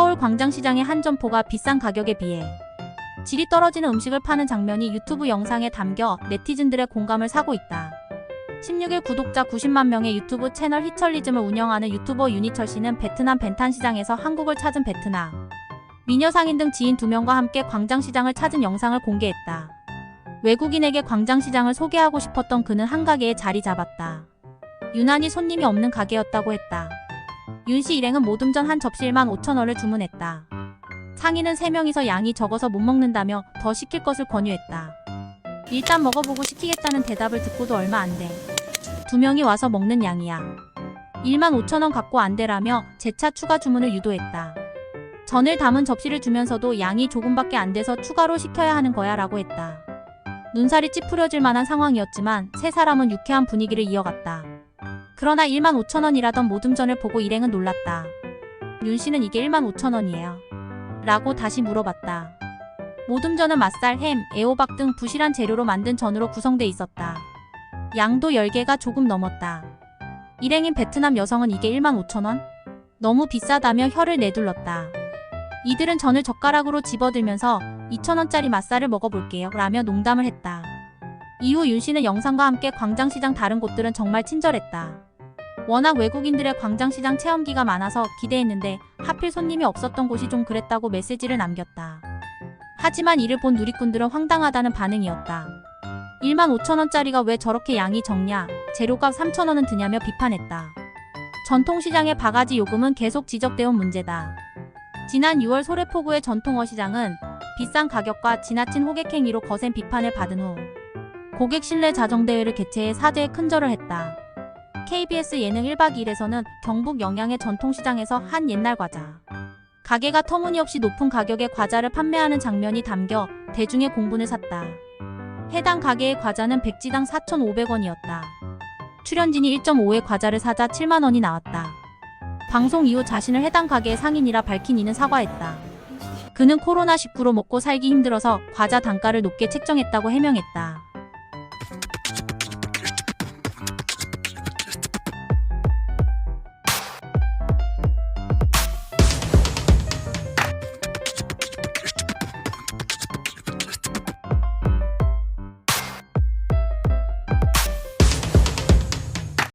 광장시장의 한 점포가 비싼 가격에 비해 질이 떨어지는 음식을 파는 장면이 유튜브 영상에 담겨 네티즌들의 공감을 사고 있다. 16일 구독자 90만 명의 유튜브 채널 히철리즘을 운영하는 유튜버 윤희철 씨는 베트남 벤탄 시장에서 한국을 찾은 베트남 미녀 상인 등 지인 2명과 함께 광장시장을 찾은 영상을 공개했다. 외국인에게 광장시장을 소개하고 싶었던 그는 한 가게에 자리 잡았다. 유난히 손님이 없는 가게였다고 했다. 윤씨 일행은 모듬전 한 접시 1만 5천 원을 주문했다. 상인은 3명이서 양이 적어서 못 먹는다며 더 시킬 것을 권유했다. 일단 먹어보고 시키겠다는 대답을 듣고도 얼마 안 돼. 두 명이 와서 먹는 양이야. 1만 5천 원 갖고 안 되라며 재차 추가 주문을 유도했다. 전을 담은 접시를 주면서도 양이 조금밖에 안 돼서 추가로 시켜야 하는 거야 라고 했다. 눈살이 찌푸려질 만한 상황이었지만 세 사람은 유쾌한 분위기를 이어갔다. 그러나 1만 5천 원이라던 모듬전을 보고 일행은 놀랐다. 윤 씨는 이게 1만 5천 원이에요. 라고 다시 물어봤다. 모듬전은 맛살, 햄, 애호박 등 부실한 재료로 만든 전으로 구성돼 있었다. 양도 10개가 조금 넘었다. 일행인 베트남 여성은 이게 1만 5천 원? 너무 비싸다며 혀를 내둘렀다. 이들은 전을 젓가락으로 집어들면서 2천원짜리 맛살을 먹어볼게요. 라며 농담을 했다. 이후 윤 씨는 영상과 함께 광장시장 다른 곳들은 정말 친절했다. 워낙 외국인들의 광장시장 체험기가 많아서 기대했는데 하필 손님이 없었던 곳이 좀 그랬다고 메시지를 남겼다. 하지만 이를 본 누리꾼들은 황당하다는 반응이었다. 1만 5천원짜리가 왜 저렇게 양이 적냐, 재료값 3천원은 드냐며 비판했다. 전통시장의 바가지 요금은 계속 지적되어 온 문제다. 지난 6월 소래포구의 전통어시장은 비싼 가격과 지나친 호객행위로 거센 비판을 받은 후 고객 신뢰 자정대회를 개최해 사죄에 큰절을 했다. KBS 예능 1박 2일에서는 경북 영양의 전통시장에서 한 옛날 과자. 가게가 터무니없이 높은 가격의 과자를 판매하는 장면이 담겨 대중의 공분을 샀다. 해당 가게의 과자는 백지당 4,500원이었다. 출연진이 1.5의 과자를 사자 7만 원이 나왔다. 방송 이후 자신을 해당 가게의 상인이라 밝힌 이는 사과했다. 그는 코로나19로 먹고 살기 힘들어서 과자 단가를 높게 책정했다고 해명했다.